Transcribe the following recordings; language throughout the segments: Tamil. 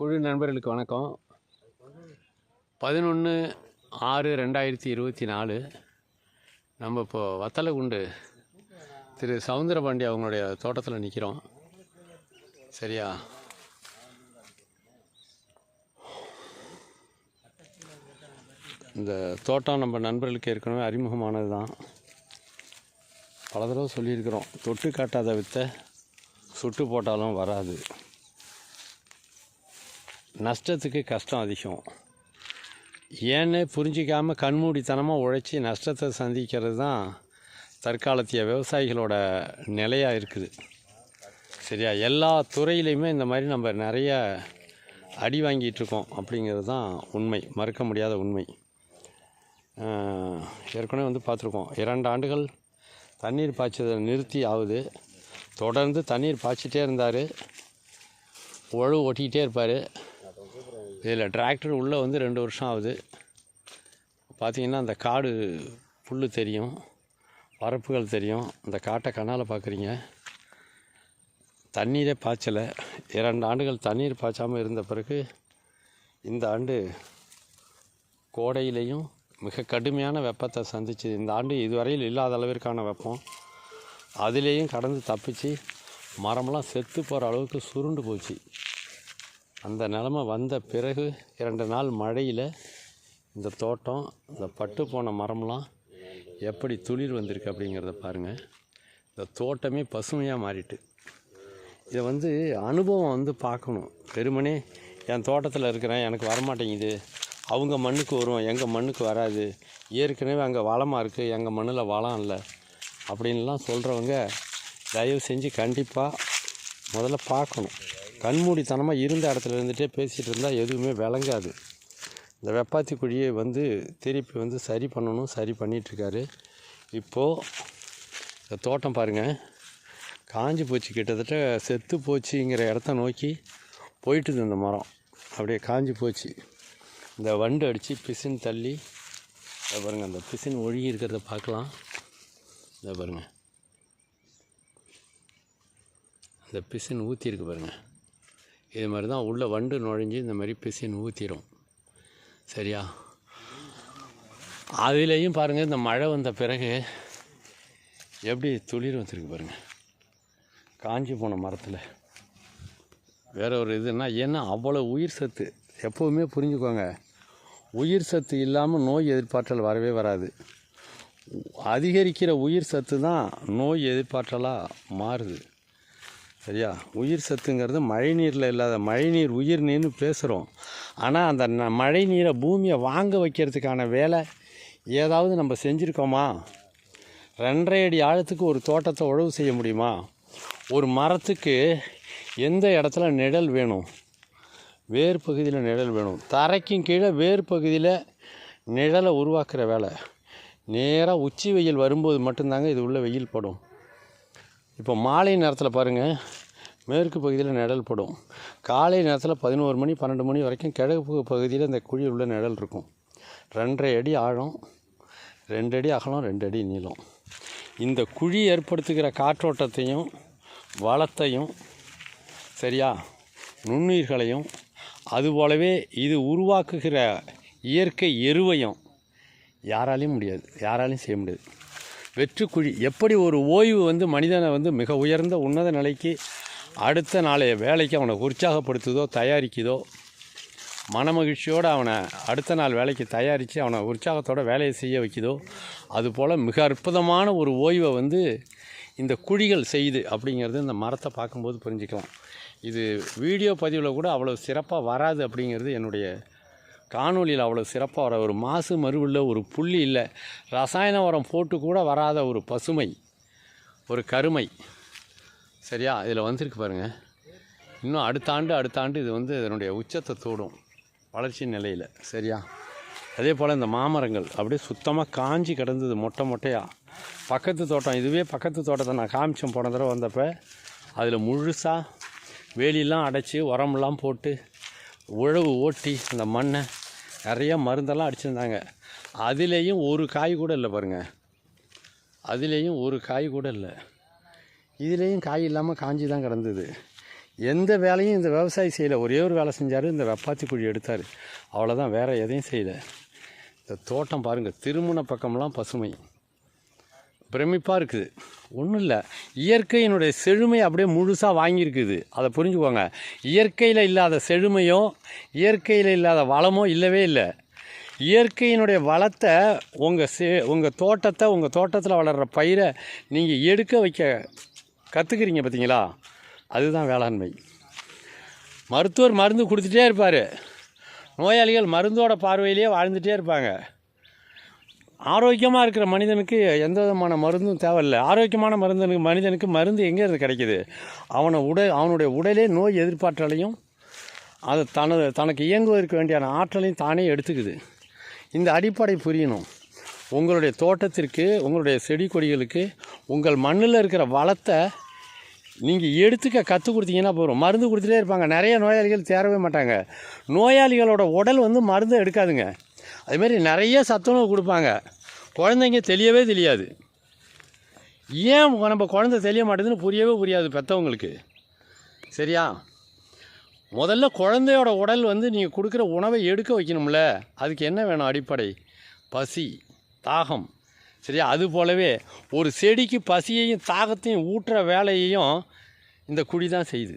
குழு நண்பர்களுக்கு வணக்கம். பதினொன்று ஆறு ரெண்டாயிரத்தி இருபத்தி நாலு நம்ம இப்போது வத்தலகுண்டு திரு சவுந்தரபாண்டி அவங்களுடைய தோட்டத்தில் நிற்கிறோம் சரியா? இந்த தோட்டம் நம்ம நண்பர்களுக்கு ஏற்கனவே அறிமுகமானது தான். பல தடவை சொல்லியிருக்கிறோம் தொட்டு காட்டாத வித்தை சுட்டு போட்டாலும் வராது. நஷ்டத்துக்கு கஷ்டம் அதிகம். ஏன்னு புரிஞ்சிக்காமல் கண்மூடித்தனமாக உழைச்சி நஷ்டத்தை சந்திக்கிறது தான் தற்காலத்திய விவசாயிகளோட நிலையாக இருக்குது. சரியா? எல்லா துறையிலையுமே இந்த மாதிரி நம்ம நிறைய அடி வாங்கிட்டு இருக்கோம் அப்படிங்கிறது தான் உண்மை. மறுக்க முடியாத உண்மை. ஏற்கனவே வந்து பார்த்துருக்கோம். இரண்டு ஆண்டுகள் தண்ணீர் பாய்ச்சதை நிறுத்தி ஆகுது. தொடர்ந்து தண்ணீர் பாய்ச்சிட்டே இருந்தார். உழவு ஓட்டிக்கிட்டே இருப்பார். இதில் டிராக்டர் உள்ளே வந்து ரெண்டு வருஷம் ஆகுது. பார்த்தீங்கன்னா அந்த காடு புல் தெரியும் வரப்புகள் தெரியும். அந்த காட்டை கண்ணால் பார்க்குறீங்க. தண்ணீரே பாய்ச்சலை. இரண்டு ஆண்டுகள் தண்ணீர் பாய்ச்சாமல் இருந்த பிறகு இந்த ஆண்டு கோடையிலையும் மிக கடுமையான வெப்பத்தை சந்திச்சு இந்த ஆண்டு இதுவரையில் இல்லாத அளவிற்கான வெப்பம். அதுலேயும் கடந்து தப்பிச்சு மரமெல்லாம் செத்து போகிற அளவுக்கு சுருண்டு போச்சு. அந்த நிலமை வந்த பிறகு இரண்டு நாள் மழையில் இந்த தோட்டம் இந்த பட்டு போன மரம்லாம் எப்படி துளிர் வந்திருக்கு அப்படிங்கிறத பாருங்கள் இந்த தோட்டமே பசுமையாக மாறிட்டு. இதை வந்து அனுபவம் வந்து பார்க்கணும். வெறுமனே என் தோட்டத்தில் இருக்கிறேன் எனக்கு வரமாட்டேங்குது. அவங்க மண்ணுக்கு வரும் எங்கள் மண்ணுக்கு வராது. ஏற்கனவே அங்கே வளமாக இருக்குது எங்கள் மண்ணில் வளம் இல்லை. அப்படின்லாம் சொல்கிறவங்க தயவு செஞ்சு கண்டிப்பாக முதல்ல பார்க்கணும். கண்மூடித்தனமாக இருந்த இடத்துல இருந்துகிட்டே பேசிகிட்டு இருந்தால் எதுவுமே விளங்காது. இந்த வெப்பாத்தி குழியை வந்து திருப்பி வந்து சரி பண்ணணும் சரி பண்ணிகிட்ருக்காரு இப்போது இந்த தோட்டம் பாருங்கள் காஞ்சி போச்சு கிட்டத்தட்ட செத்து போச்சுங்கிற இடத்த நோக்கி போயிட்டுது இந்த மரம். அப்படியே காஞ்சி போச்சு. இந்த வண்டு அடித்து பிசின் தள்ளி இதை பாருங்கள் அந்த பிசின் ஒழுகி இருக்கிறத பார்க்கலாம். இதை பாருங்கள் அந்த பிசின் ஊற்றிருக்கு பாருங்கள் இது மாதிரி தான் உள்ளே வண்டு நுழைஞ்சு இந்த மாதிரி பிசின் ஊற்றிடும் சரியா? அதுலேயும் பாருங்கள் இந்த மழை வந்த பிறகு எப்படி துளிர் வந்துருக்கு பாருங்கள் காஞ்சி போன மரத்தில். வேற ஒரு இதுன்னா ஏன்னா அவ்வளோ உயிர் சத்து. எப்போவுமே புரிஞ்சுக்கோங்க உயிர் சத்து இல்லாமல் நோய் எதிர்ப்பாற்றல் வரவே வராது. அதிகரிக்கிற உயிர் சத்து தான் நோய் எதிர்ப்பாற்றலாக மாறுது. சரியா? உயிர் சத்துங்கிறது மழை நீரில் இல்லாத மழைநீர் உயிர் நீர்னு பேசுகிறோம் ஆனால் அந்த ந- மழை நீரை பூமியை வாங்க வைக்கிறதுக்கான வேலை ஏதாவது நம்ம செஞ்சுருக்கோமா? ரெண்டரை அடி ஆழத்துக்கு ஒரு தோட்டத்தை உழவு செய்ய முடியுமா? ஒரு மரத்துக்கு எந்த இடத்துல நிழல் வேணும்? வேர் பகுதியில் நிழல் வேணும். தரைக்கும் கீழே வேர் பகுதியில் நிழலை உருவாக்குற வேலை. நேராக உச்சி வெயில் வரும்போது மட்டும்தாங்க இது உள்ள வெயில் படும். இப்போ மாலை நேரத்தில் பாருங்கள் மேற்கு பகுதியில் நிழல் படும். காலை நேரத்தில் பதினோரு மணி பன்னெண்டு மணி வரைக்கும் கிழக்கு பகுதியில் இந்த குழி உள்ள நிழல் இருக்கும். ரெண்டரை அடி ஆழம் ரெண்டு அடி அகலம் ரெண்டு அடி நீளம். இந்த குழி ஏற்படுத்துகிற காற்றோட்டத்தையும் வளத்தையும் சரியா நுண்ணுயிர்களையும் அதுபோலவே இது உருவாக்குகிற இயற்கை எருவையும் யாராலையும் முடியாது யாராலையும் செய்ய முடியாது. வெற்றுக்குழி. எப்படி ஒரு ஓய்வு வந்து மனிதனை வந்து மிக உயர்ந்த உன்னத நிலைக்கு அடுத்த நாளைய வேலைக்கு அவனை உற்சாகப்படுத்துதோ தயாரிக்குதோ மனமகிழ்ச்சியோடு அவனை அடுத்த நாள் வேலைக்கு தயாரித்து அவனை உற்சாகத்தோட வேலையை செய்ய வைக்குதோ அதுபோல் மிக அற்புதமான ஒரு ஓய்வை வந்து இந்த குழிகள் செய்யுது அப்படிங்கிறது இந்த மரத்தை பார்க்கும்போது புரிஞ்சுக்கலாம். இது வீடியோ பதிவில் கூட அவ்வளோ சிறப்பாக வராது அப்படிங்கிறது என்னுடைய காணொலியில் அவ்வளோ சிறப்பாக வர ஒரு மாசு மறுவில் ஒரு புள்ளி இல்லை. ரசாயன உரம் போட்டு கூட வராத ஒரு பசுமை ஒரு கருமை. சரியா? இதில் வந்திருக்கு பாருங்கள் இன்னும் அடுத்த ஆண்டு அடுத்த ஆண்டு இது வந்து இதனுடைய உச்சத்தை தூடும் வளர்ச்சி நிலையில். சரியா? அதே போல் இந்த மாமரங்கள் அப்படியே சுத்தமாக காஞ்சி கிடந்தது மொட்டை மொட்டையாக பக்கத்து தோட்டம் இதுவே பக்கத்து தோட்டத்தை நான் காமிச்சேன் போன தடவை வந்தப்போ. அதில் முழுசாக வேலியெல்லாம் அடைச்சி உரமெல்லாம் போட்டு உழவு ஓட்டி அந்த மண்ணை நிறையா மருந்தெல்லாம் அடிச்சிருந்தாங்க. அதுலேயும் ஒரு காய் கூட இல்லை பாருங்கள் அதுலேயும் ஒரு காய் கூட இல்லை. இதுலேயும் காய் இல்லாமல் காஞ்சி தான் கிடந்தது. எந்த வேலையும் இந்த விவசாயி செய்யலை. ஒரே ஒரு வேலை செஞ்சார் இந்த வெப்பாத்தி குழி எடுத்தார். அவ்வளோதான் வேறு எதையும் செய்யலை. இந்த தோட்டம் பாருங்கள் திருமண பக்கம்லாம் பசுமை. பிரமிப்பாக இருக்குது. ஒன்றும் இல்லை. இயற்கையினுடைய செழுமை அப்படியே முழுசாக வாங்கியிருக்குது. அதை புரிஞ்சுக்கோங்க. இயற்கையில் இல்லாத செழுமையோ இயற்கையில் இல்லாத வளமோ இல்லவே இல்லை. இயற்கையினுடைய வளத்தை உங்கள் செ உங்கள் தோட்டத்தை உங்கள் தோட்டத்தில் வளர்கிற பயிரை நீங்கள் எடுக்க வைக்க கற்றுக்குறீங்க பார்த்தீங்களா அதுதான் வேளாண்மை. மருத்துவர் மருந்து கொடுத்துட்டே இருப்பார். நோயாளிகள் மருந்தோட பார்வையிலேயே வாழ்ந்துகிட்டே இருப்பாங்க. ஆரோக்கியமாக இருக்கிற மனிதனுக்கு எந்த விதமான மருந்தும் தேவையில்லை. ஆரோக்கியமான மருந்தனுக்கு மனிதனுக்கு மருந்து எங்கேருந்து கிடைக்குது? அவனை உடல் அவனுடைய உடலே நோய் எதிர்ப்பாற்றலையும் அது தனது தனக்கு இயங்குவதற்கு வேண்டியான ஆற்றலையும் தானே எடுத்துக்குது. இந்த அடிப்படை புரியணும். உங்களுடைய தோட்டத்திற்கு உங்களுடைய செடி கொடிகளுக்கு உங்கள் மண்ணில் இருக்கிற வளத்தை நீங்கள் எடுத்துக்க கற்றுக் கொடுத்தீங்கன்னா போகிறோம் மருந்து கொடுத்துட்டே இருப்பாங்க. நிறைய நோயாளிகள் தேரவே மாட்டாங்க. நோயாளிகளோட உடல் வந்து மருந்து எடுக்காதுங்க. அதுமாரி நிறைய சத்துணவு கொடுப்பாங்க. குழந்தைங்க தெரியவே தெரியாது. ஏன் நம்ம குழந்தை தெரிய மாட்டேதுன்னு புரியவே புரியாது பெற்றவங்களுக்கு சரியா? முதல்ல குழந்தையோட உடல் வந்து நீங்கள் கொடுக்குற உணவை எடுக்க வைக்கணும்ல. அதுக்கு என்ன வேணும்? அடிப்படை. பசி தாகம். சரியா? அது போலவே ஒரு செடிக்கு பசியையும் தாகத்தையும் ஊட்டுற வேலையையும் இந்த குழி தான் செய்யுது.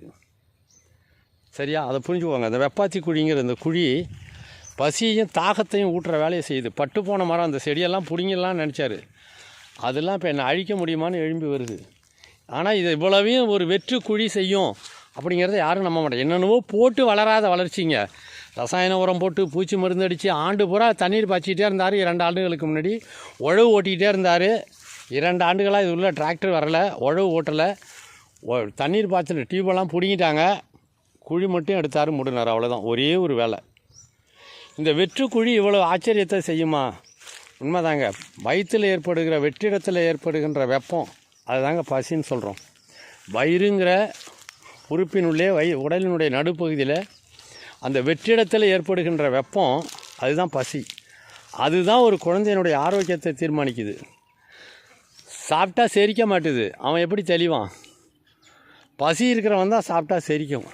சரியா? அதை புரிஞ்சுக்கோங்க. அந்த வெப்பாத்தி குழிங்கிற இந்த குழி பசியையும் தாகத்தையும் ஊட்டுற வேலையை செய்யுது. பட்டு போன மரம் அந்த செடியெல்லாம் பிடிங்கிடலாம்னு நினச்சாரு. அதெல்லாம் இப்போ என்னை அழிக்க முடியுமான்னு எழும்பி வருது. ஆனால் இது இவ்வளவையும் ஒரு வெற்று குழி செய்யும் அப்படிங்கிறத யாரும் நம்ப மாட்டேன் என்னென்னவோ போட்டு வளராத வளர்ச்சிங்க. ரசாயன உரம் போட்டு பூச்சி மருந்து அடித்து ஆண்டு பூரா தண்ணீர் பாய்ச்சிக்கிட்டே இருந்தார். இரண்டு ஆண்டுகளுக்கு முன்னாடி உழவு ஓட்டிக்கிட்டே இருந்தார். இரண்டு ஆண்டுகளாக இது உள்ள டிராக்டர் வரலை உழவு ஓட்டலை. தண்ணீர் பாய்ச்சல் டியூபெல்லாம் பிடுங்கிட்டாங்க. குழி மட்டும் எடுத்தார் முடினார் அவ்வளோதான் ஒரே ஒரு வேலை. இந்த வெற்று குழி இவ்வளோ ஆச்சரியத்தை செய்யுமா? உண்மைதாங்க. வயிற்றில் ஏற்படுகிற வெற்றிடத்தில் ஏற்படுகின்ற வெப்பம் அதுதாங்க பசின்னு சொல்கிறோம் வயிறுங்கிற உறுப்பினுள்ளே வை உடலினுடைய நடுப்பகுதியில் அந்த வெற்றிடத்தில் ஏற்படுகின்ற வெப்பம் அதுதான் பசி. அதுதான் ஒரு குழந்தையினுடைய ஆரோக்கியத்தை தீர்மானிக்குது. சாப்பிட்டா செரிக்க மாட்டுது. அவன் எப்படி தெளிவான்? பசி இருக்கிறவன் தான் சாப்பிட்டா செரிக்கும்.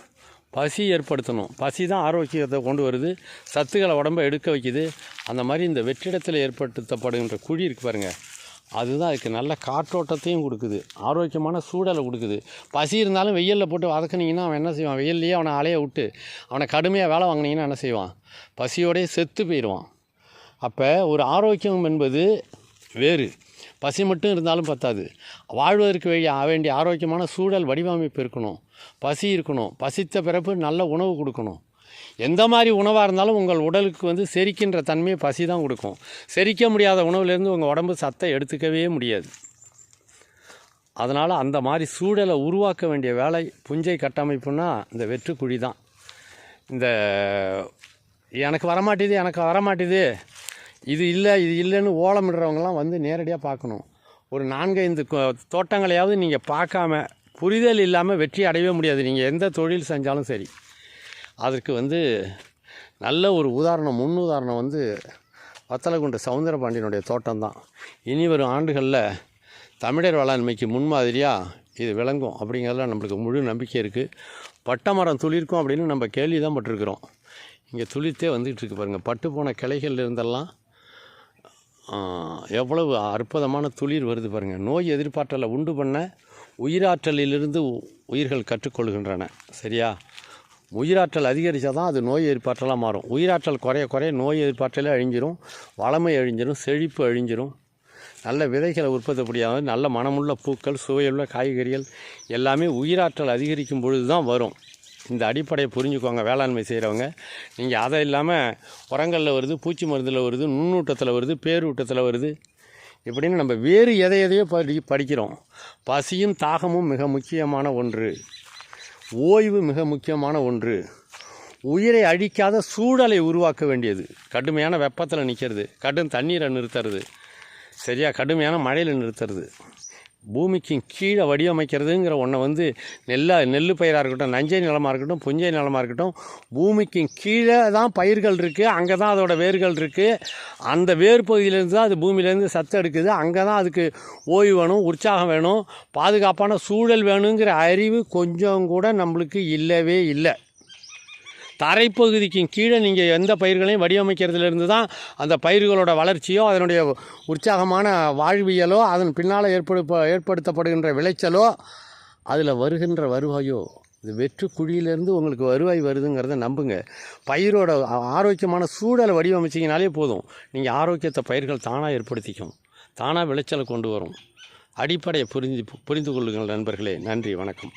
பசி ஏற்படுத்தணும். பசி தான் ஆரோக்கியத்தை கொண்டு வருது. சத்துக்களை உடம்ப எடுக்க வைக்குது. அந்த மாதிரி இந்த வெற்றிடத்தில் ஏற்படுத்தப்படுகின்ற குழி இருக்கு பாருங்கள் அதுதான் அதுக்கு நல்ல காற்றோட்டத்தையும் கொடுக்குது. ஆரோக்கியமான சூழலை கொடுக்குது. பசி இருந்தாலும் வெயிலில் போட்டு வதக்குனீங்கன்னா அவன் என்ன செய்வான்? வெயில்லையே அவனை அலைய விட்டு அவனை கடுமையாக வேலை வாங்கினீங்கன்னா என்ன செய்வான்? பசியோடையே செத்து போயிடுவான். அப்போ ஒரு ஆரோக்கியம் என்பது வேறு. பசி மட்டும் இருந்தாலும் பத்தாது. வாழ்வதற்கு வேண்டிய வேண்டிய ஆரோக்கியமான சூழல் வடிவமைப்பு இருக்கணும். பசி இருக்கணும். பசித்த பிறப்பு நல்ல உணவு கொடுக்கணும். எந்த மாதிரி உணவாக இருந்தாலும் உங்கள் உடலுக்கு வந்து செரிக்கின்ற தன்மையை பசி தான் கொடுக்கும். செரிக்க முடியாத உணவுலேருந்து உங்கள் உடம்பு சத்தை எடுத்துக்கவே முடியாது. அதனால் அந்த மாதிரி சூழலை உருவாக்க வேண்டிய வேலை புஞ்சை கட்டமைப்புனா இந்த வெற்றுக்குழி தான். இந்த எனக்கு வரமாட்டேது எனக்கு வரமாட்டேது. இது இல்லை இது இல்லைன்னு ஓலமிடுறவங்கலாம் வந்து நேரடியாக பார்க்கணும். ஒரு நான்கைந்து தோட்டங்களையாவது நீங்கள் பார்க்காம புரிதல் இல்லாமல் வெற்றி அடையவே முடியாது. நீங்கள் எந்த தொழில் செஞ்சாலும் சரி. அதற்கு வந்து நல்ல ஒரு உதாரணம் முன் உதாரணம் வந்து வத்தலகுண்டு சவுந்தரபாண்டியனுடைய தோட்டம் தான் இனி வரும் ஆண்டுகளில் தமிழர் வேளாண்மைக்கு முன்மாதிரியாக இது விளங்கும் அப்படிங்கிறதுல நம்மளுக்கு முழு நம்பிக்கை இருக்குது பட்டை மரம் துளிர்க்கும் அப்படின்னு நம்ம கேள்வி தான் பட்டிருக்கிறோம். இங்கே துளிர்த்தே வந்துகிட்டு இருக்கு பாருங்கள் பட்டு போன கிளைகள் இருந்தெல்லாம் எவ்வளவு அற்புதமான துளிர் வருது பாருங்கள் நோய் எதிர்ப்பாற்றலை உண்டு பண்ண உயிராற்றலிலிருந்து உ- உயிர்கள் கற்றுக்கொள்கின்றன. சரியா? உயிராற்றல் அதிகரித்தா தான் அது நோய் எதிர்ப்பாற்றலாக மாறும். உயிராற்றல் குறைய குறைய நோய் எதிர்ப்பாற்றலே அழிஞ்சிரும் வளமை அழிஞ்சிரும் செழிப்பு அழிஞ்சிரும். நல்ல விதைகளை உற்பத்திப்படியாக நல்ல மனமுள்ள பூக்கள் சுவையுள்ள காய்கறிகள் எல்லாமே உயிராற்றல் அதிகரிக்கும் பொழுது தான் வரும். இந்த அடிப்படையை புரிஞ்சுக்கோங்க வேளாண்மை செய்கிறவங்க நீங்கள் அதை இல்லாமல் உரங்களில் வருது பூச்சி மருந்தில் வருது நுண்ணூட்டத்தில் வருது பேரூட்டத்தில் வருது இப்படின்னு நம்ம வேறு எதை எதையோ படி படிக்கிறோம். பசியும் தாகமும் மிக முக்கியமான ஒன்று. ஓய்வு மிக முக்கியமான ஒன்று. உயிரை அழிக்காத சூழலை உருவாக்க வேண்டியது. கடுமையான வெப்பத்தில் நிற்கிறது கடும் தண்ணீரை நிறுத்துறது சரியாக கடுமையான மழையில் நிறுத்துறது. பூமிக்கு கீழே வடிவமைக்கிறதுங்கிற ஒன்றை வந்து நெல்ல நெல் பயிராக இருக்கட்டும் நஞ்சை நிலமாக இருக்கட்டும் புஞ்சை நிலமாக இருக்கட்டும் பூமிக்கு கீழே தான் பயிர்கள் இருக்குது அங்கே தான் அதோடய வேர்கள் இருக்குது அந்த வேர் பகுதியிலேருந்து தான் அது பூமியிலேருந்து சத்து எடுக்குது. அங்கே தான் அதுக்கு ஓய்வு வேணும் உற்சாகம் வேணும் பாதுகாப்பான சூழல் வேணுங்கிற அறிவு கொஞ்சம் கூட நம்மளுக்கு இல்லவே இல்லை. தரைப்பகுதிக்கும் கீழே நீங்கள் எந்த பயிர்களையும் வடிவமைக்கிறதுலேருந்து தான் அந்த பயிர்களோட வளர்ச்சியோ அதனுடைய உற்சாகமான வாழ்வியலோ அதன் பின்னால் ஏற்படு ஏற்படுத்தப்படுகின்ற விளைச்சலோ அதில் வருகின்ற வருவாயோ இது வெற்று குழியிலேருந்து உங்களுக்கு வருவாய் வருதுங்கிறத நம்புங்க. பயிரோட ஆரோக்கியமான சூழலை வடிவமைச்சிங்கனாலே போதும். நீங்கள் ஆரோக்கியத்தை பயிர்கள் தானாக ஏற்படுத்திக்கும். தானாக விளைச்சலை கொண்டு வரும். அடிப்படையை புரிஞ்சு புரிந்து கொள்ளுங்கள் நண்பர்களே. நன்றி வணக்கம்.